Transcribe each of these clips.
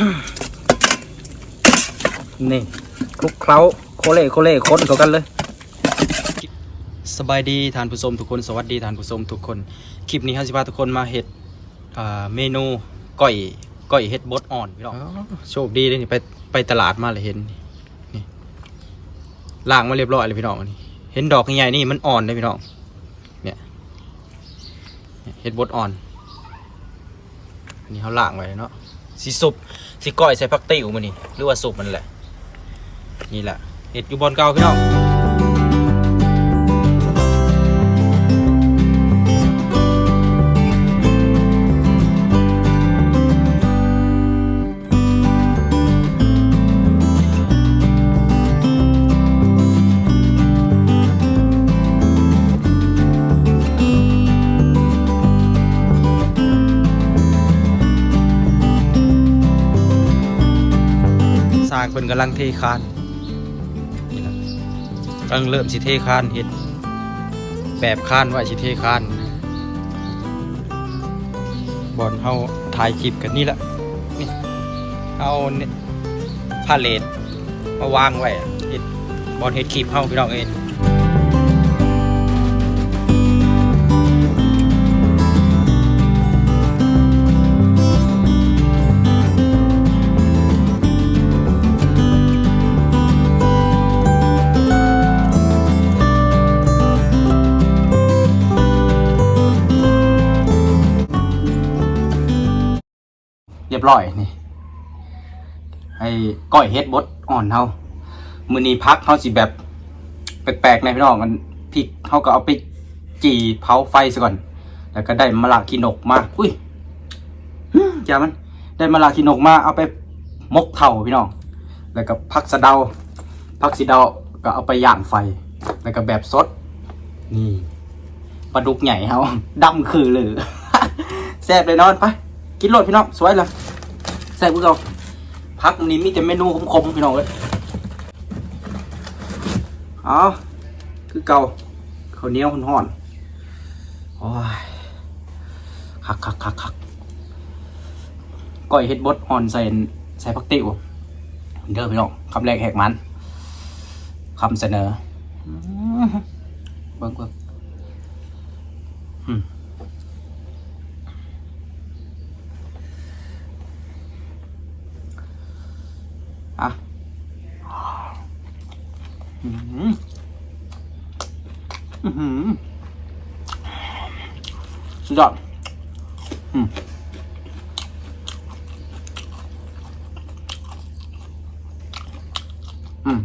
นี่คลุกเคล้าโคเล่โคเล่ค้นเขากันเลย สบายดีทานผู้ชมทุกคน สวัสดีทานผู้ชมทุกคน คลิปนี้ฮัสิพาทุกคนมาเห็ดอ่าเมนูก้อยก้อยเห็ดบดอ่อนพี่น้องโชคดีเลยนี่ไปไปตลาดมาเลยเห็นนี่ล้างมาเรียบร้อยเลยพี่น้องอันนี่เห็นดอกใหญ่ๆนี่มันอ่อนเลยพี่น้องเนี่ยเห็ดบดอ่อนอันนี้เขาล้างไว้เนาะสีสุบ สิก้อยใส่ผักติ้วมันนี่หรือว่าสุบมันแหละ นี่แหละเห็ดอยู่บอนเก่าพี่น้องางเพิ่นกำลังเทคานนี่ล่ะกำลังเริ่มสิเทคานเห็ดแบบคานว่าสิเทคานบอลเฮาถ่ายคลิปกันนี่ละนี่เอาเนี่ยพาเลนมาวางไว้เห็ดบอลเห็ดคลิปเฮาพี่น้องเอง เรียบร้อยนี่ไอ้ก้อยเฮ็ดบดอ่อนเฮามือนี้พักเฮาสิแบบ แปลกๆในพี่น้องมันพริกเฮาก็เอาไปจี่เผาไฟซะก่อน แล้วก็ได้มะละขีนกมาอุ้ยฮึอย่ามัน ได้มะละขีนกมาเอาไปมกเข่าพี่น้อง แล้วก็พักสะเดาพักสีเดาก็เอาไปย่างไฟ แล้วก็แบบสด นี่ปลาดุกใหญ่เฮาดำคือเลยแซ่บเลยนอนไป กินโลดพี่น้องสวยเลย แซ่พวกเราพักนี้มีแต่เมนูคมๆพี่น้องเลยเอาคือเก่าข้าวเหนียวห่อนๆโอ้ยคักคักคักคักก้อยเฮ็ดบดอ่อนใส่ใส่ผักติ๋วเด้อพี่น้องคำแรกแหกมันคำเสนอเบิ่งเบิ่ง อะอือหืออื้อหือสุดยอดอืมอืม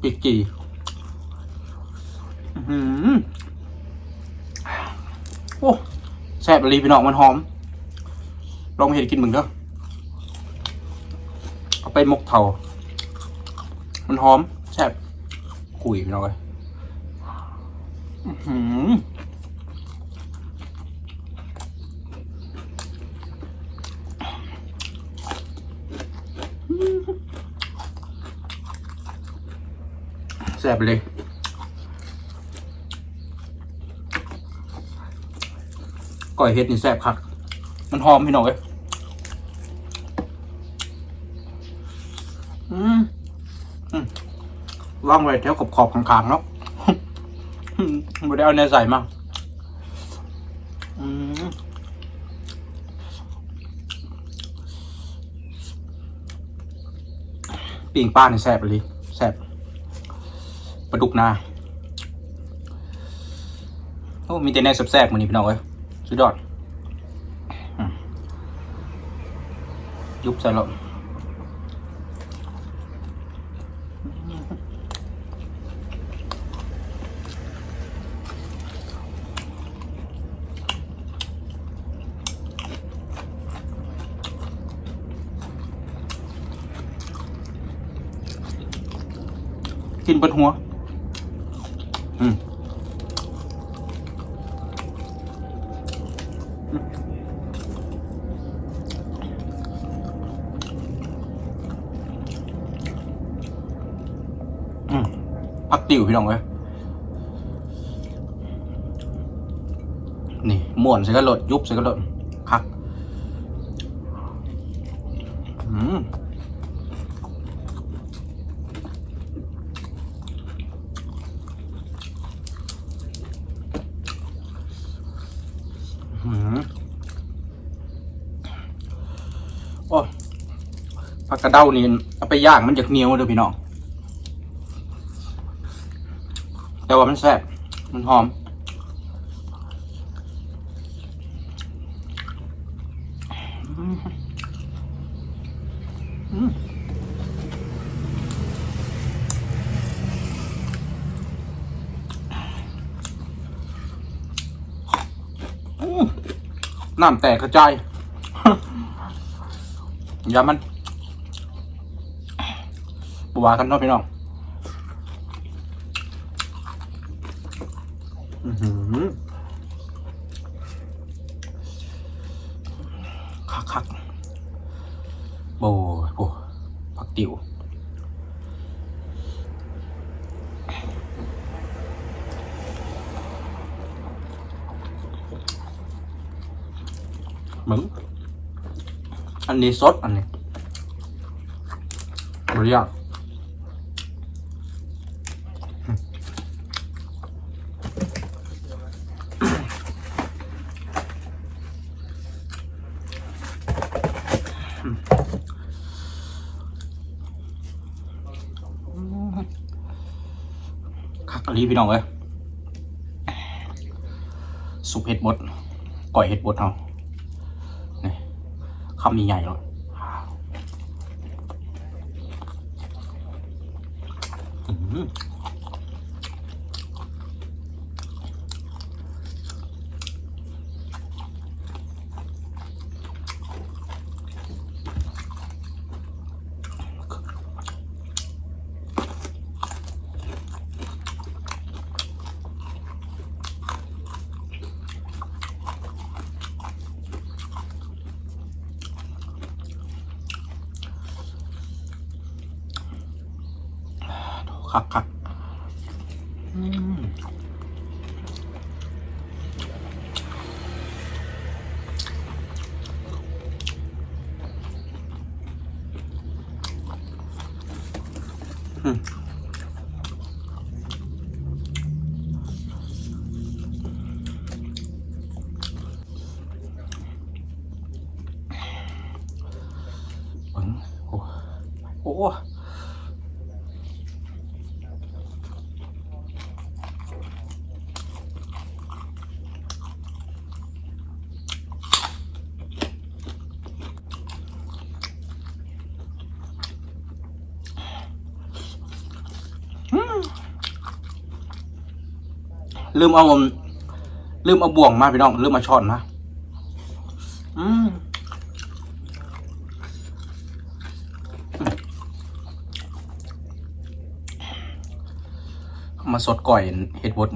ปีกจีอื้อหือโอ้แซ่บเลยพี่น้องมันหอม ลองมาเห็นกินมึงเด้อ ไปหมกเถามันหอมแซ่บกุยพี่น้องเลยอื้อหือแซ่บเลยก่อยเห็ดนี่แซ่บคัก มันหอมพี่น้องเลย อืมอืม ว่างไว้แถวขอบขอบขางๆเนาะไม่ได้เอาเนื้อใส่มาปิ่งป้าเนี่ยแซ่บเลยแซ่บปลาดุกนาโอ้มีแต่แน่แซ่บๆมือนี้พี่น้องเอ้ยสุดยอดยุบใส่ล้ว กินเปิดหัว อืมอืมอักติวพี่น้องเอ้ยนี่ม่วนใส่กระโดดยุบใส่กระโดดคัก อืมอืม โอ้ผักกระเด้านี่เอาไปย่างมันจะเหนียวเด้อพี่น้อง แต่ว่ามันแซ่บมันหอม อืม น้ำแตกกระจาย อย่ามันบวากันเนาะพี่น้องอือหือคักคักๆโบโบผักติ๋ว มึงอันนี้สดอันนี้บริยากคักอะไรพี่น้องเอ้ยสุปเห็ดบดก่อยเห็ดบดเอา คำใหญ่เลย คักคักอืมอืมเบิ่งโอ้โอ้ ลืมเอาลืมเอาบ่วงมาพี่น้องลืมมาช้อนมาอืมามาสดก่อยเห็ดบด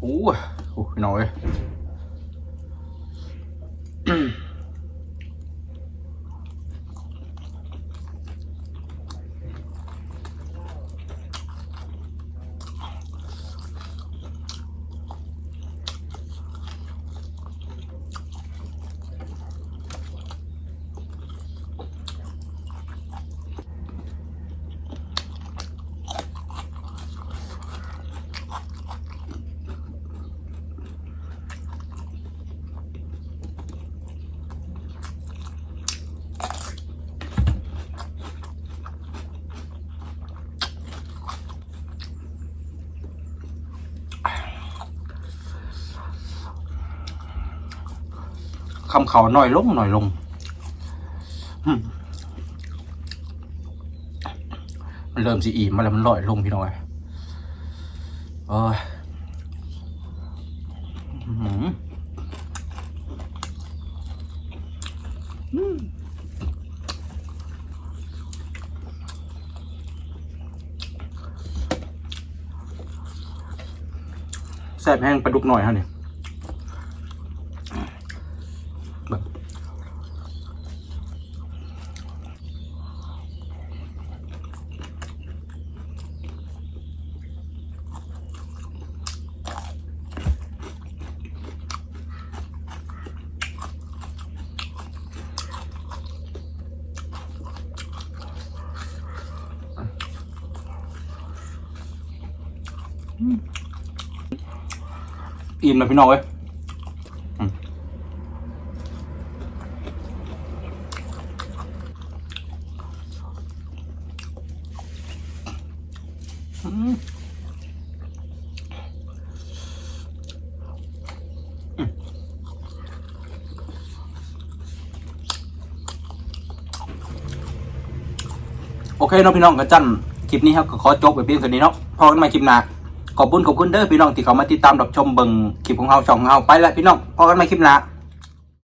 โอ้โห คำเขาหน่อยลงหน่อยลงมันเริ่มสิอิ่มมาแล้วมันลอยลงพี่น้องเอ้ยโอ้ยอื้อหืออืมแซ่บแห้งปลาดุกหน่อยฮะเนี่ยแบบอิ่ม อิ่มนะพี่น้องเว้ยโอเคเนาะพี่น้องกระจันคลิปนี้ครับก็ขอจบไปเพียงเท่านี้เนาะพอกันใหม่คลิปหน้า ขอบคุณขอบคุณเด้อพี่น้องที่เขามาติดตามรับชมเบิ่งคลิปของเราช่องของเราไปแล้วพี่น้องพอกันใหม่คลิปหน้า